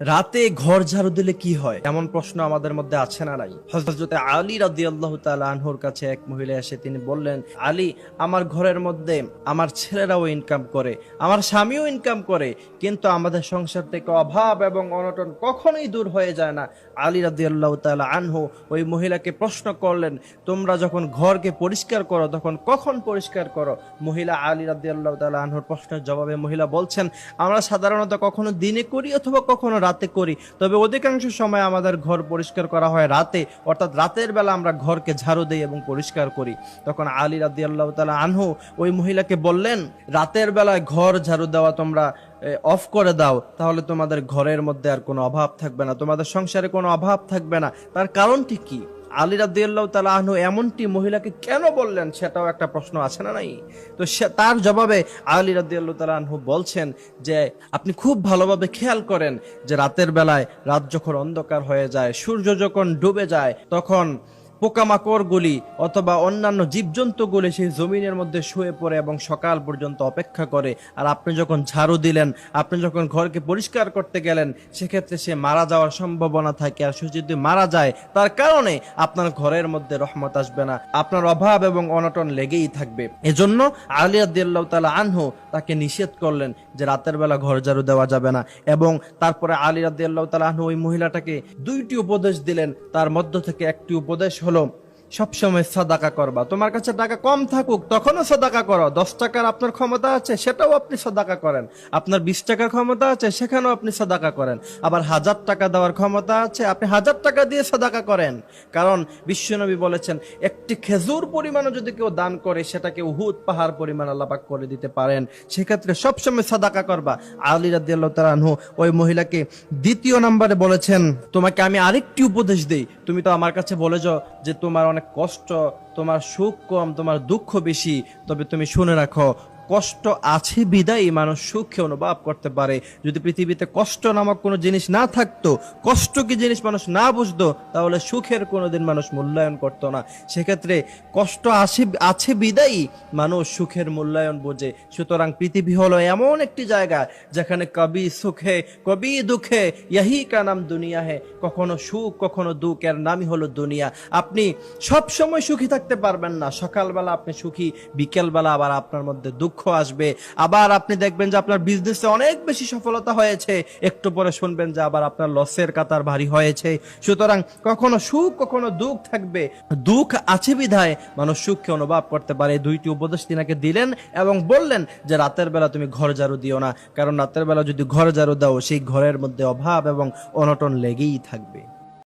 রাতে ঘর ঝাড়ু দিলে কি হয়? এমন প্রশ্ন আমাদের মধ্যে আছে না নাই। হজরত আলী রাদি আল্লাহ আনহুর কাছে এক মহিলা এসে তিনি বললেন, আলী, আমার ঘরের মধ্যে আমার ছেলেরাও ইনকাম করে, আমার স্বামীও ইনকাম করে, কিন্তু আমাদের সংসার থেকে অভাব এবং অনটন কখনোই দূর হয়ে যায় না। আলী রাদি আল্লাহ আনহু ওই মহিলাকে প্রশ্ন করলেন, তোমরা যখন ঘরকে পরিষ্কার করো, তখন কখন পরিষ্কার করো? মহিলা আলী রাদি আল্লাহ আনহুর প্রশ্নের জবাবে মহিলা বলছেন, আমরা সাধারণত কখনো দিনে করি অথবা কখনো রাতে করি। তবে অধিকাংশ সময় আমাদের ঘর পরিষ্কার করা হয় রাতে, অর্থাৎ রাতের বেলা আমরা ঘরকে ঝাড়ু দিই এবং পরিষ্কার করি। তখন আলী রাদি আল্লাহ তালা আনহু ওই মহিলাকে বললেন, রাতের বেলায় ঘর ঝাড়ু দেওয়া তোমরা অফ করে দাও, তাহলে তোমাদের ঘরের মধ্যে আর কোনো অভাব থাকবে না, তোমাদের সংসারে কোনো অভাব থাকবে না। তার কারণটি কি? আলী রাদিয়াল্লাহ তালা আহনু এমনটি মহিলাকে কেন বললেন সেটাও একটা প্রশ্ন আছে না নাই? তো সে তার জবাবে আলী রাদিয়াল্লাহ তালা আহনু বলছেন যে, আপনি খুব ভালোভাবে খেয়াল করেন যে রাতের বেলায় রাত যখন অন্ধকার হয়ে যায়, সূর্য যখন ডুবে যায়, তখন পোকামাকড়গুলি অথবা অন্যান্য জীবজন্তুগুলি সেই জমিনের মধ্যে শুয়ে পড়ে এবং সকাল পর্যন্ত অপেক্ষা করে। আর আপনি যখন ঝাড়ু দিলেন, আপনি যখন ঘরকে পরিষ্কার করতে গেলেন, সেক্ষেত্রে সে মারা যাওয়ার সম্ভাবনা থাকে। আর সে যদি মারা যায়, তার কারণে আপনার ঘরের মধ্যে রহমত আসবে না। আপনার অভাব এবং অনটন লেগেই থাকবে। এজন্য আলী আদিয়াল্লাহ তালা আনহু তাকে নিষেধ করলেন যে রাতের বেলা ঘর ঝাড়ু দেওয়া যাবে না। এবং তারপরে আলী রাদিয়াল্লাহ তালা আনহু ওই মহিলাটাকে দুইটি উপদেশ দিলেন। তার মধ্য থেকে একটি উপদেশ হলো সবসময় সদাকা করবা। তোমার কাছে টাকা কম থাকুক, তখনও সদাকা করো। দশ টাকার আপনার ক্ষমতা আছে, সেটাও আপনি সদাকা করেন। আপনার বিশ টাকার ক্ষমতা আছে, সেখানেও আপনি সদাকা করেন। আবার হাজার টাকা দেওয়ার ক্ষমতা আছে, আপনি হাজার টাকা দিয়ে সদাকা করেন। কারণ বিশ্বনবী বলেছেন, একটি খেজুর পরিমাণও যদি কেউ দান করে, সেটাকে উহুদ পাহাড় পরিমাণ আল্লাপাক করে দিতে পারেন। সেক্ষেত্রে সবসময় সদাকা করবা। আলী রাদিয়াল্লাহু তাআলা আনহু ওই মহিলাকে দ্বিতীয় নম্বরে বলেছেন, তোমাকে আমি আরেকটি উপদেশ দিই। তুমি তো আমার কাছে বলেছ যে তোমার অনেক কষ্ট তোমার সুখ কম তোমার দুঃখ বেশি তবে তুমি শুনে রাখো কষ্ট আছে, বিদায়ী মানুষ সুখে অনুভব করতে পারে। যদি পৃথিবীতে কষ্ট নামক কোনো জিনিস না থাকতো, কষ্ট কি জিনিস মানুষ না বুঝতো, তাহলে সুখের কোনোদিন মানুষ মূল্যায়ন করতো না। সেক্ষেত্রে কষ্ট আছে আছে, বিদায়ী, মানুষ সুখের মূল্যায়ন বোঝে। সুতরাং পৃথিবী হলো এমন একটি জায়গা যেখানে কবি সুখে, কবি দুঃখে, ইয়াহি কা নাম দুনিয়া হে। কখনো সুখ, কখনো দুঃখ এর নামই হলো দুনিয়া। আপনি সব সময় সুখী থাকতে পারবেন না। সকালবেলা আপনি সুখী, বিকেলবেলা আবার আপনার মধ্যে দুঃখ আসবে। আবার আপনি দেখবেন যে আপনার বিজনেসে অনেক বেশি সফলতা হয়েছে। একটু পরে শুনবেন যে আবার আপনার লসের কাতার ভারী হয়েছে। সুতরাং কখনো সুখ, কখনো দুঃখ থাকবে। দুঃখ আছে বিধায় মানুষ সুখকে অনুভব করতে পারে। দুইটি উপদেশ তিনাকে দিলেন এবং বললেন যে রাতের বেলা তুমি ঘর ঝাড়ু দিও না। কারণ রাতের বেলা যদি ঘর ঝাড়ু দাও, সেই ঘরের মধ্যে অভাব এবং অনটন লেগেই থাকবে।